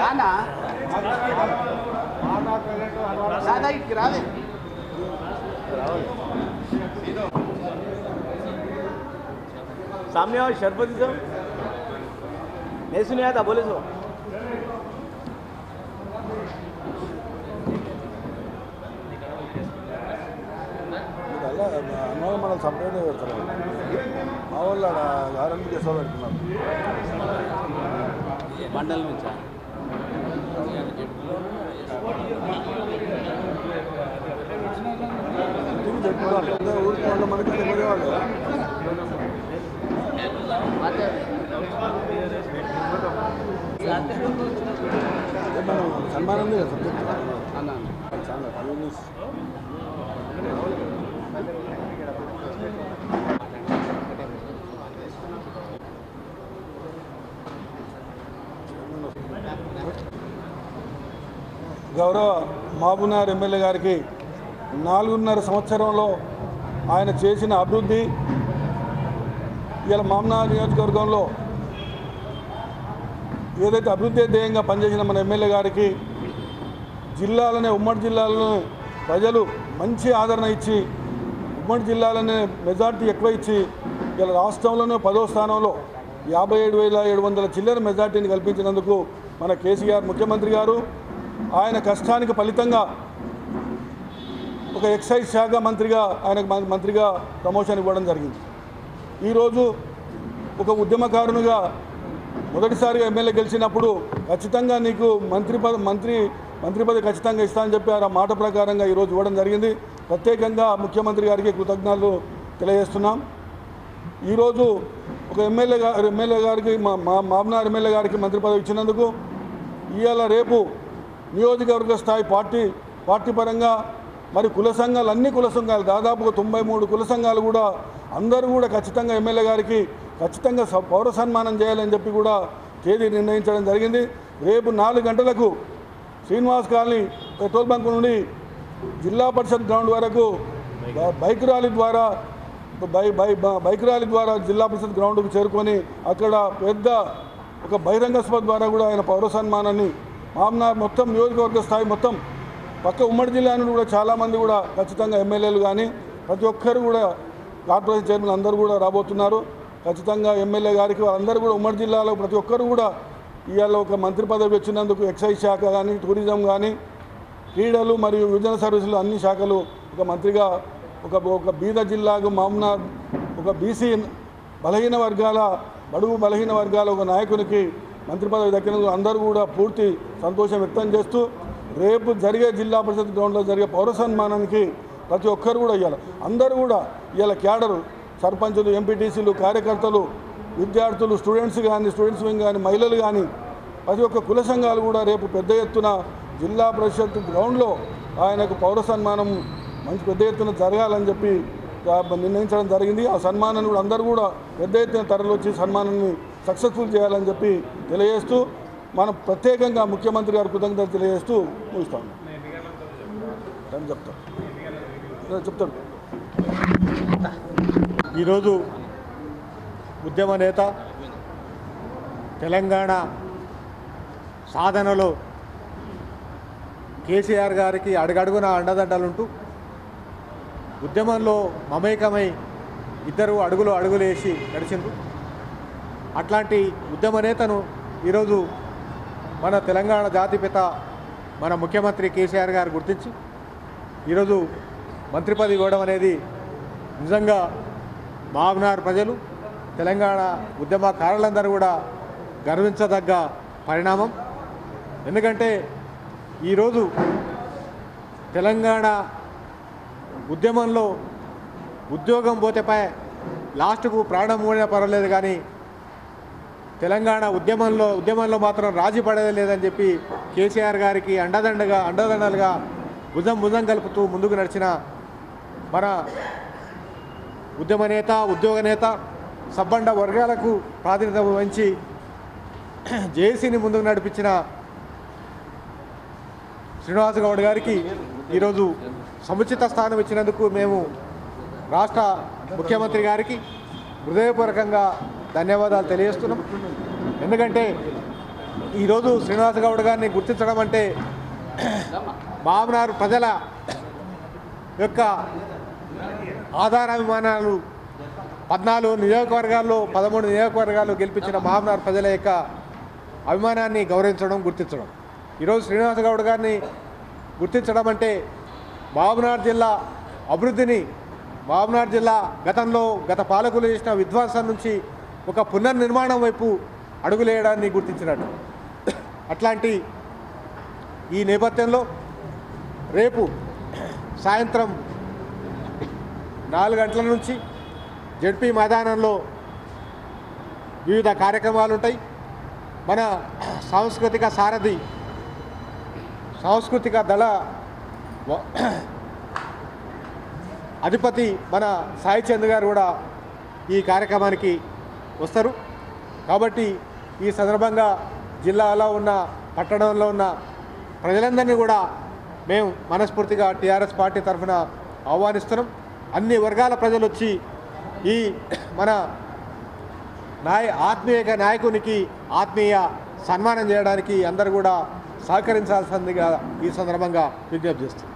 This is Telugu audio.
రానా రాదా ఇక్కడికి రాదే सामने आओ शरपति साहब नहीं सुने आता बोले सो అలా అన్నోళ్ళు మనం సపరేట్గా పెడతారు మా వాళ్ళు ఆడ ఆర్ఎంపీ చేసో పెడుతున్నారు మండల నుంచా ఇంటికి చెప్పుకోవాలి అందరూ ఊరికి వంద మంది కంటే ఎక్కువ వాళ్ళు అదే అదే మనం సన్మానం ఉంది కదా సబ్జెక్ట్ అన్నా చాలా యూనిస్ గౌరవ మహబూబ్నగర్ ఎమ్మెల్యే గారికి నాలుగున్నర సంవత్సరంలో ఆయన చేసిన అభివృద్ధి ఇలా మామనార్ నియోజకవర్గంలో ఏదైతే అభివృద్ధి ధ్యేయంగా పనిచేసిన మన ఎమ్మెల్యే గారికి జిల్లాలనే ఉమ్మడి జిల్లాలను ప్రజలు మంచి ఆదరణ ఇచ్చి ఉమ్మడి జిల్లాలనే మెజార్టీ ఎక్కువ ఇచ్చి ఇలా రాష్ట్రంలోనే పదో స్థానంలో యాభై ఏడు వేల ఏడు వందల చిల్లర మెజార్టీని కల్పించినందుకు మన కేసీఆర్ ముఖ్యమంత్రి గారు ఆయన కష్టానికి ఫలితంగా ఒక ఎక్సైజ్ శాఖ మంత్రిగా ఆయనకు మంత్రిగా ప్రమోషన్ ఇవ్వడం జరిగింది. ఈరోజు ఒక ఉద్యమకారునిగా మొదటిసారిగా ఎమ్మెల్యే గెలిచినప్పుడు ఖచ్చితంగా నీకు మంత్రి పద మంత్రి మంత్రి పదవి ఖచ్చితంగా ఇస్తా అని చెప్పి ఆ మాట ప్రకారంగా ఈరోజు ఇవ్వడం జరిగింది. ప్రత్యేకంగా ముఖ్యమంత్రి గారికి కృతజ్ఞతలు తెలియజేస్తున్నాం. ఈరోజు ఒక ఎమ్మెల్యే గారు ఎమ్మెల్యే గారికి మా మా మామనార్ ఎమ్మెల్యే గారికి మంత్రి పదవి ఇచ్చినందుకు ఇవాళ రేపు నియోజకవర్గ స్థాయి పార్టీ పార్టీ పరంగా మరి కుల సంఘాలు అన్ని కుల సంఘాలు దాదాపుగా తొంభై మూడు కుల సంఘాలు కూడా అందరూ కూడా ఖచ్చితంగా ఎమ్మెల్యే గారికి ఖచ్చితంగా స- పౌర సన్మానం చేయాలని చెప్పి కూడా తేదీ నిర్ణయించడం జరిగింది. రేపు నాలుగు గంటలకు శ్రీనివాస్ కాలనీ పెట్రోల్ బంక్ నుండి జిల్లా పరిషత్ గ్రౌండ్ వరకు బైక్ ర్యాలీ ద్వారా బై బై బ- బైక్ ర్యాలీ ద్వారా జిల్లా పరిషత్ గ్రౌండ్కు చేరుకొని అక్కడ పెద్ద ఒక బహిరంగ సభ ద్వారా కూడా ఆయన పౌర సన్మానాన్ని మామనార్ మొత్తం నియోజకవర్గ స్థాయి మొత్తం పక్క ఉమ్మడి జిల్లా నుండి కూడా చాలామంది కూడా ఖచ్చితంగా ఎమ్మెల్యేలు కానీ ప్రతి ఒక్కరు కూడా కార్పొరేషన్ చైర్మన్ అందరూ కూడా రాబోతున్నారు. ఖచ్చితంగా ఎమ్మెల్యే గారికి వాళ్ళందరూ కూడా ఉమ్మడి జిల్లాలో ప్రతి ఒక్కరు కూడా ఇవాళ ఒక మంత్రి పదవి వచ్చినందుకు ఎక్సైజ్ శాఖ కానీ టూరిజం కానీ క్రీడలు మరియు యువజన సర్వీసులు అన్ని శాఖలు ఒక మంత్రిగా ఒక ఒక బీద జిల్లాకు మామూనార్ ఒక బీసీ బలహీన వర్గాల బడుగు బలహీన వర్గాల ఒక నాయకునికి మంత్రి పదవి దక్కినందుకు అందరూ కూడా పూర్తి సంతోషం వ్యక్తం చేస్తూ రేపు జరిగే జిల్లా పరిషత్ గ్రౌండ్లో జరిగే పౌర సన్మానానికి ప్రతి ఒక్కరు కూడా ఇవ్వాలి అందరూ కూడా ఇవాళ క్యాడరు సర్పంచులు ఎంపీటీసీలు కార్యకర్తలు విద్యార్థులు స్టూడెంట్స్ కానీ స్టూడెంట్స్ వింగ్ కానీ మహిళలు కానీ ప్రతి ఒక్క కుల సంఘాలు కూడా రేపు పెద్ద ఎత్తున జిల్లా పరిషత్ గ్రౌండ్లో ఆయనకు పౌర సన్మానం మంచి పెద్ద ఎత్తున జరగాలని చెప్పి నిర్ణయించడం జరిగింది. ఆ సన్మానాన్ని కూడా అందరూ కూడా పెద్ద ఎత్తున తరలివచ్చి సన్మానాన్ని సక్సెస్ఫుల్ చేయాలని చెప్పి తెలియజేస్తూ మనం ప్రత్యేకంగా ముఖ్యమంత్రి గారు కృతజ్ఞతలు తెలియజేస్తూ ముగిస్తాం. టైం చెప్తాం. చెప్తాడు ఈరోజు ఉద్యమ నేత తెలంగాణ సాధనలో కేసీఆర్ గారికి అడుగడుగున అండదండలుంటూ ఉద్యమంలో మమేకమై ఇద్దరు అడుగులు అడుగులేసి నడిచిండ్రు. అట్లాంటి ఉద్యమ నేతను ఈరోజు మన తెలంగాణ జాతిపిత మన ముఖ్యమంత్రి కేసీఆర్ గారు గుర్తించి ఈరోజు మంత్రి పదవి ఇవ్వడం అనేది నిజంగా మాబ్నార్ ప్రజలు. తెలంగాణ ఉద్యమకారులందరూ కూడా గర్వించదగ్గ పరిణామం. ఎందుకంటే ఈరోజు తెలంగాణ ఉద్యమంలో ఉద్యోగం పోతేపై లాస్ట్కు ప్రాణం కూడా పర్వాలేదు కానీ తెలంగాణ ఉద్యమంలో ఉద్యమంలో మాత్రం రాజీ పడేది లేదని చెప్పి కేసీఆర్ గారికి అండదండగా అండదండలుగా భుజం భుజం కలుపుతూ ముందుకు నడిచిన మన ఉద్యమ నేత ఉద్యోగ నేత సబ్బండ వర్గాలకు ప్రాతినిధ్యం వహించి జేఏసీని ముందుకు నడిపించిన శ్రీనివాస గౌడ్ గారికి ఈరోజు సముచిత స్థానం ఇచ్చినందుకు మేము రాష్ట్ర ముఖ్యమంత్రి గారికి హృదయపూర్వకంగా ధన్యవాదాలు తెలియజేస్తున్నాం. ఎందుకంటే ఈరోజు శ్రీనివాస గౌడ్ గారిని గుర్తించడం అంటే మామనారు ప్రజల యొక్క ఆధారాభిమానాలు. పద్నాలుగు నియోజకవర్గాల్లో పదమూడు నియోజకవర్గాల్లో గెలిపించిన మామనారు ప్రజల యొక్క అభిమానాన్ని గౌరవించడం గుర్తించడం. ఈరోజు శ్రీనివాస గౌడ్ గారిని గుర్తించడం అంటే మామనార్ జిల్లా అభివృద్ధిని మామనార్ జిల్లా గతంలో గత పాలకులు చేసిన విధ్వంసం నుంచి ఒక పునర్నిర్మాణం వైపు అడుగులేయడాన్ని గుర్తించినట్టు. అట్లాంటి ఈ నేపథ్యంలో రేపు సాయంత్రం నాలుగు గంటల నుంచి జడ్పీ మైదానంలో వివిధ కార్యక్రమాలు ఉంటాయి మన సాంస్కృతిక సారథి సాంస్కృతిక దళ అధిపతి మన సాయి చంద్ గారు కూడా ఈ కార్యక్రమానికి వస్తారు. కాబట్టి ఈ సందర్భంగా జిల్లాలో ఉన్న పట్టణంలో ఉన్న ప్రజలందరినీ కూడా మేము మనస్ఫూర్తిగా టీఆర్ఎస్ పార్టీ తరఫున ఆహ్వానిస్తున్నాం. అన్ని వర్గాల ప్రజలు వచ్చి ఈ మన నాయ ఆత్మీయ నాయకునికి ఆత్మీయ సన్మానం చేయడానికి అందరూ కూడా సహకరించాల్సిందిగా ఈ సందర్భంగా విజ్ఞప్తి చేస్తున్నాం.